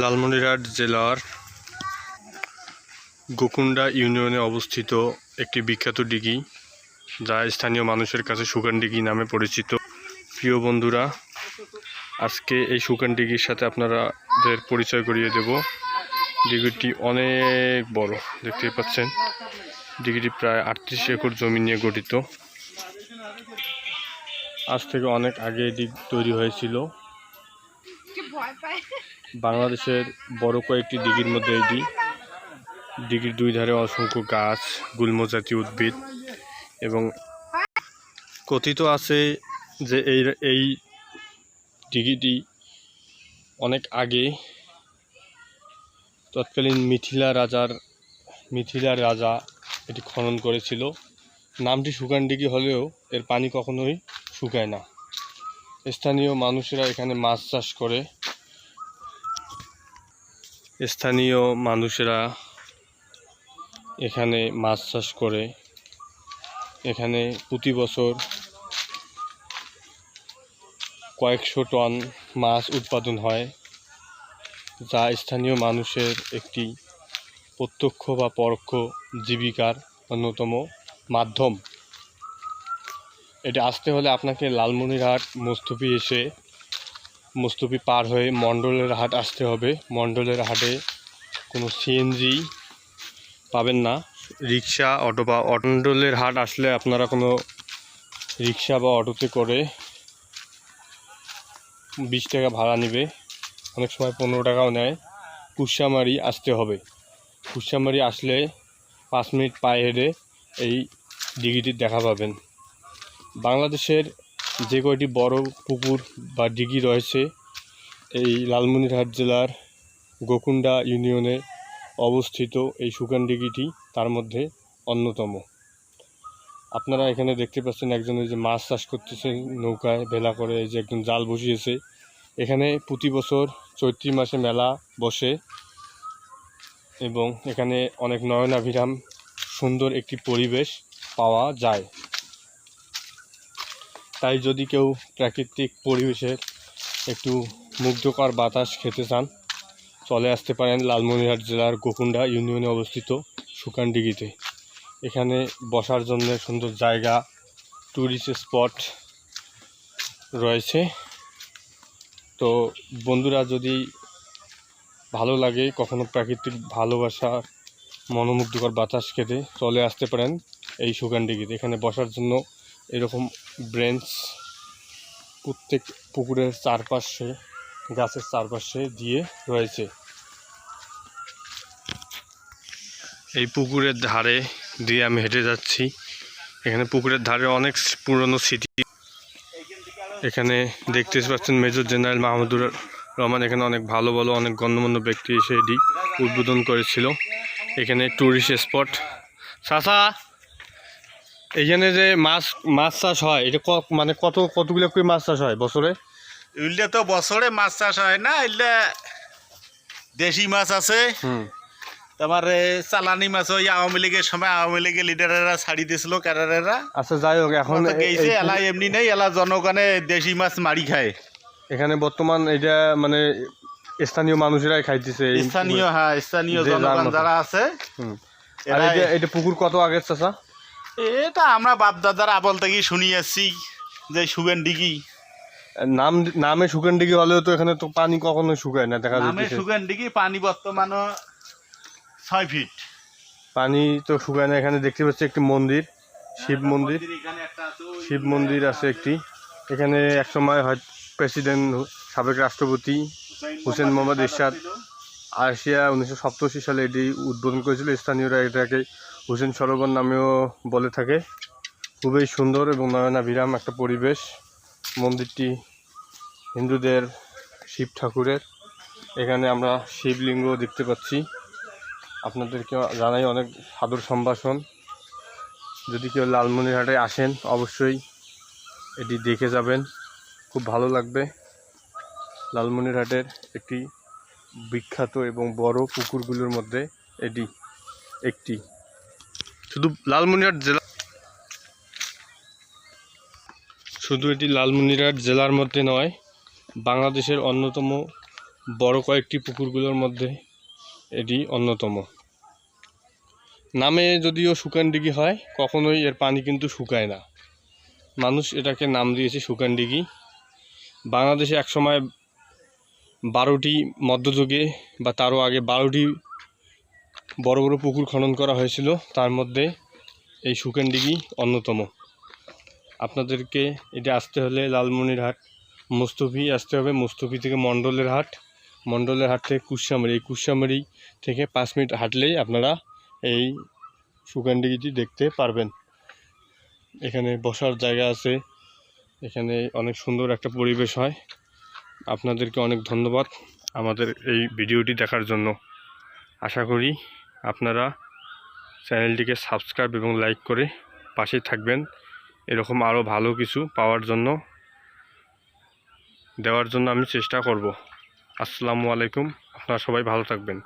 লালমনিরহাট জেলার গোকুন্ডা ইউনিয়নে অবস্থিত একটি বিখ্যাত ডিগি, যা স্থানীয় মানুষের কাছে সুগান ডিগি নামে পরিচিত। প্রিয় বন্ধুরা, আজকে এই সুগান ডিগির সাথে আপনারাদের পরিচয় করিয়ে দেব। ডিগিটি অনেক বড় দেখতে পাচ্ছেন। ডিগিটি প্রায় আটত্রিশ একর জমি নিয়ে গঠিত। আজ থেকে অনেক আগে এটি তৈরি হয়েছিল। বাংলাদেশের বড় কয়েকটি দিঘির মধ্যে এটি। দিঘির দুই ধারে অসংখ্য গাছ গুল্ম জাতীয় উদ্ভিদ এবং কথিত আছে যে এই এই দিঘিটি অনেক আগে তৎকালীন মিথিলা রাজার মিথিলার রাজা এটি খনন করেছিল। নামটি শুকান দিঘি হলেও এর পানি কখনোই শুকায় না। স্থানীয় মানুষেরা এখানে মাছ চাষ করে। স্থানীয় মানুষেরা এখানে মাছ চাষ করে। এখানে প্রতি বছর কয়েকশো টন মাছ উৎপাদন হয়, যা স্থানীয় মানুষের একটি প্রত্যক্ষ বা পরোক্ষ জীবিকার অন্যতম মাধ্যম। এটা আসতে হলে আপনাকে লালমনিরহাট মোস্তফি এসে মুস্তফি পার হয়ে মণ্ডলের হাট আসতে হবে। মণ্ডলের হাটে কোনো সিএনজি পাবেন না। রিক্সা অটো বা মণ্ডলের হাট আসলে আপনারা কোনো রিক্সা বা অটোতে করে বিশ টাকা ভাড়া নেবে। অনেক সময় পনেরো টাকাও নেয়। কুসামারি আসতে হবে। কুসামারি আসলে পাঁচ মিনিট পায়ে হেঁটে এই ডিগিটির দেখা পাবেন। বাংলাদেশের যে কয়টি বড় পুকুর বা দিঘি রয়েছে, এই লালমনিরহাট জেলার গোকুন্ডা ইউনিয়নে অবস্থিত এই সুকান দিঘিটি তার মধ্যে অন্যতম। আপনারা এখানে দেখতে পাচ্ছেন একজন যে মাছ চাষ করতেছে, নৌকায় ভেলা করে যে একজন জাল বসিয়েছে। এখানে প্রতি বছর চৈত্রি মাসে মেলা বসে এবং এখানে অনেক নয়নাভিরাম সুন্দর একটি পরিবেশ পাওয়া যায়। তাই যদি কেউ প্রাকৃতিক পরিবেশের একটু মুগ্ধকর বাতাস খেতে চান, চলে আসতে পারেন লালমনিরহাট জেলার গোকুন্ডা ইউনিয়নে অবস্থিত সুকানডিগিতে এখানে বসার জন্য সুন্দর জায়গা ট্যুরিস্ট স্পট রয়েছে। তো বন্ধুরা, যদি ভালো লাগে কখনো প্রাকৃতিক ভালোবাসা, মনোমুগ্ধকর বাতাস খেতে, চলে আসতে পারেন এই সুকানডিগিতে এখানে বসার জন্য এরকম ব্রেঞ্চ প্রত্যেক পুকুরের চারপাশে, গাছের চারপাশে দিয়ে রয়েছে। এই পুকুরের ধারে দিয়ে আমি হেঁটে যাচ্ছি। এখানে পুকুরের ধারে অনেক পুরনো স্মৃতি। এখানে দেখতে পাচ্ছেন মেজর জেনারেল মাহমুদুর রহমান এখানে অনেক ভালো ভালো, অনেক গণ্যমান্য ব্যক্তি এসে এটি উদ্বোধন করেছিল। এখানে ট্যুরিস্ট স্পট চাষা এইখানে যে মাছ মাছ চাষ হয় এটা মানে কত কতগুলো করে মাছ চাষ হয় বছরে? এগুলো তো বছরে মাছ চাষ হয় না এগুলো দেশি মাছ আছে। তোমার চালানি মাছ ওই আওয়ামী লীগের সময় আওয়ামী লীগের লিডারেরা ছাড়ি দিয়েছিল ক্যাডারেরা। আচ্ছা যাই হোক এখন গেছে এলা এমনি নেই এলা জনগণে দেশি মাছ মারি খায়। এখানে বর্তমান এটা মানে স্থানীয় মানুষেরাই খাইতেছে স্থানীয় হ্যাঁ স্থানীয় জনগণ যারা আছে এটা পুকুর কত আগের চাষা? এটা আমরা বাপ দাদার আবল থেকে শুনি আসছি যে সুগেন ডিগি নাম নামে শুকান ডিগি হলেও তো এখানে তো পানি কখনো শুকায় না দেখা নামে যাচ্ছে সুগেন ডিগি পানি বর্তমানে ছয় ফিট। পানি তো শুকায় না এখানে দেখতে পাচ্ছি একটি মন্দির শিব মন্দির। এখানে একটা আছে, ওই শিব মন্দির আছে একটি এখানে একসময় হয় প্রেসিডেন্ট সাবেক রাষ্ট্রপতি হুসেন মোহাম্মদ এরশাদ। আশিয়া উনিশশো সপ্তাশি সালে এটি উদ্বোধন করেছিল স্থানীয়রা এটাকে হুসেন সরোবর নামেও বলে থাকে। খুবই সুন্দর এবং নয়নাভিরাম একটা পরিবেশ। মন্দিরটি হিন্দুদের শিব ঠাকুরের। এখানে আমরা শিবলিঙ্গ দেখতে পাচ্ছি। আপনাদেরকে জানাই অনেক সাদর সম্ভাষণ। যদি কেউ লালমনিরহাটে আসেন, অবশ্যই এটি দেখে যাবেন। খুব ভালো লাগবে। লালমনিরহাটের একটি বিখ্যাত এবং বড় পুকুরগুলোর মধ্যে এটি একটি। শুধু লালমনিরহাট জেলা শুধু এটি লালমনিরহাট জেলার মধ্যে নয়, বাংলাদেশের অন্যতম বড় কয়েকটি পুকুরগুলোর মধ্যে এটি অন্যতম। নামে যদিও শুকানডিগি হয়, কখনোই এর পানি কিন্তু শুকায় না। মানুষ এটাকে নাম দিয়েছে শুকানডিগি। বাংলাদেশে একসময় বারোটি মধ্যযুগে বা তারও আগে বারোটি বড় বড় পুকুর খনন করা হয়েছিল। তার মধ্যে এই শুকানডিগি অন্যতম। আপনাদেরকে এটা আসতে হলে লালমনিরহাট মুস্তফি আসতে হবে। মুস্তফি থেকে মণ্ডলের হাট। মণ্ডলের হাট থেকে কুশামারি এই কুশামারি থেকে পাঁচ মিনিট হাঁটলেই আপনারা এই সুকানডিগিটি দেখতে পারবেন। এখানে বসার জায়গা আছে। এখানে অনেক সুন্দর একটা পরিবেশ হয়। আপনাদেরকে অনেক ধন্যবাদ আমাদের এই ভিডিওটি দেখার জন্য। আশা করি আপনারা চ্যানেলটিকে সাবস্ক্রাইব এবং লাইক করে পাশে থাকবেন। এরকম আরও ভালো কিছু পাওয়ার জন্য, দেওয়ার জন্য আমি চেষ্টা করব। আসসালামু আলাইকুম, আপনারা সবাই ভালো থাকবেন।